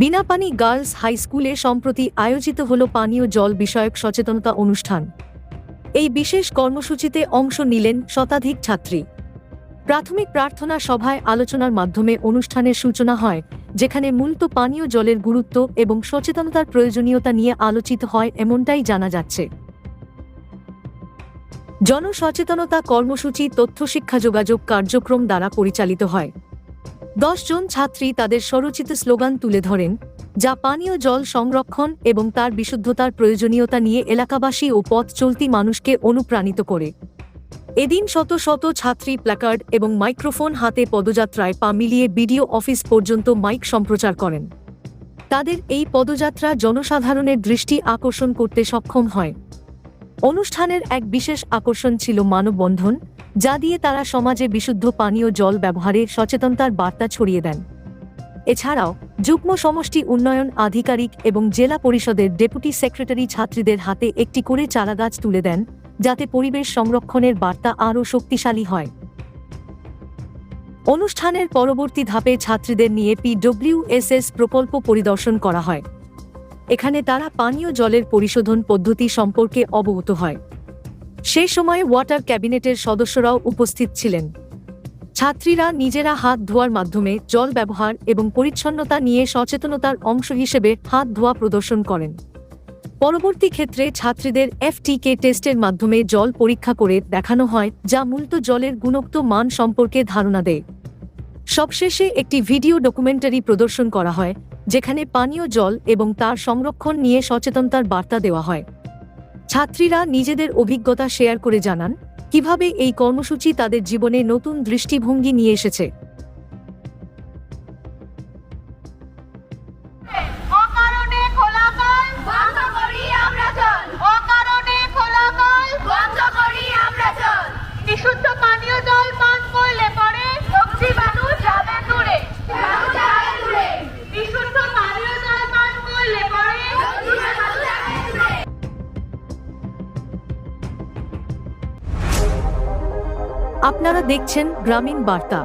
Binapani girls high স্কুলে সম্প্রতি আয়োজিত হল পানীয় জল বিষয়ক সচেতনতা অনুষ্ঠান। এই বিশেষ কর্মসূচিতে অংশ নিলেন শতাধিক ছাত্রী। প্রাথমিক প্রার্থনা সভায় আলোচনার মাধ্যমে অনুষ্ঠানের সূচনা হয়, যেখানে মূলত পানীয় জলের গুরুত্ব এবং সচেতনতার প্রয়োজনীয়তা নিয়ে আলোচিত হয় এমনটাই জানা যাচ্ছে। জনসচেতনতা কর্মসূচি, তথ্য শিক্ষা যোগাযোগ কার্যক্রম দ্বারা পরিচালিত হয়। দশজন ছাত্রী তাদের স্বরচিত স্লোগান তুলে ধরেন, যা পানীয় জল সংরক্ষণ এবং তার বিশুদ্ধতার প্রয়োজনীয়তা নিয়ে এলাকাবাসী ও পথ চলতি মানুষকে অনুপ্রাণিত করে। এদিন শত শত ছাত্রী প্ল্যাকার্ড এবং মাইক্রোফোন হাতে পদযাত্রায় পা মিলিয়ে বিডিও অফিস পর্যন্ত মাইক সম্প্রচার করেন। তাদের এই পদযাত্রা জনসাধারণের দৃষ্টি আকর্ষণ করতে সক্ষম হয়। অনুষ্ঠানের এক বিশেষ আকর্ষণ ছিল মানববন্ধন যা দিয়ে তারা সমাজে বিশুদ্ধ পানীয় জল ব্যবহারে সচেতনতার বার্তা ছড়িয়ে দেন। এছাড়াও, যুগ্ম সমষ্টি উন্নয়ন আধিকারিক এবং জেলা পরিষদের ডেপুটি সেক্রেটারি ছাত্রীদের হাতে একটি করে চারাগাছ তুলে দেন, যাতে পরিবেশ সংরক্ষণের বার্তা আরও শক্তিশালী হয়। অনুষ্ঠানের পরবর্তী ধাপে ছাত্রীদের নিয়ে পিডব্লিউএসএস প্রকল্প পরিদর্শন করা হয়। এখানে তারা পানীয় জলের পরিশোধন পদ্ধতি সম্পর্কে অবগত হয়। সে সময় ওয়াটার ক্যাবিনেটের সদস্যরাও উপস্থিত ছিলেন। ছাত্রীরা নিজেরা হাত ধোয়ার মাধ্যমে জল ব্যবহার এবং পরিচ্ছন্নতা নিয়ে সচেতনতার অংশ হিসেবে হাত ধোয়া প্রদর্শন করেন। পরবর্তী ক্ষেত্রে ছাত্রীদের এফটিকে টেস্টের মাধ্যমে জল পরীক্ষা করে দেখানো হয়, যা মূলত জলের গুণগত মান সম্পর্কে ধারণা দেয়। সবশেষে একটি ভিডিও ডকুমেন্টারি প্রদর্শন করা হয়, যেখানে পানীয় জল এবং তার সংরক্ষণ নিয়ে সচেতনতার বার্তা দেওয়া হয়। ছাত্রীরা নিজেদের অভিজ্ঞতা শেয়ার করে জানান, কীভাবে এই কর্মসূচি তাদের জীবনে নতুন দৃষ্টিভঙ্গি নিয়ে এসেছে। বিশুদ্ধ পানীয় কল আপনারা দেখছেন গ্রামীণ বার্তা।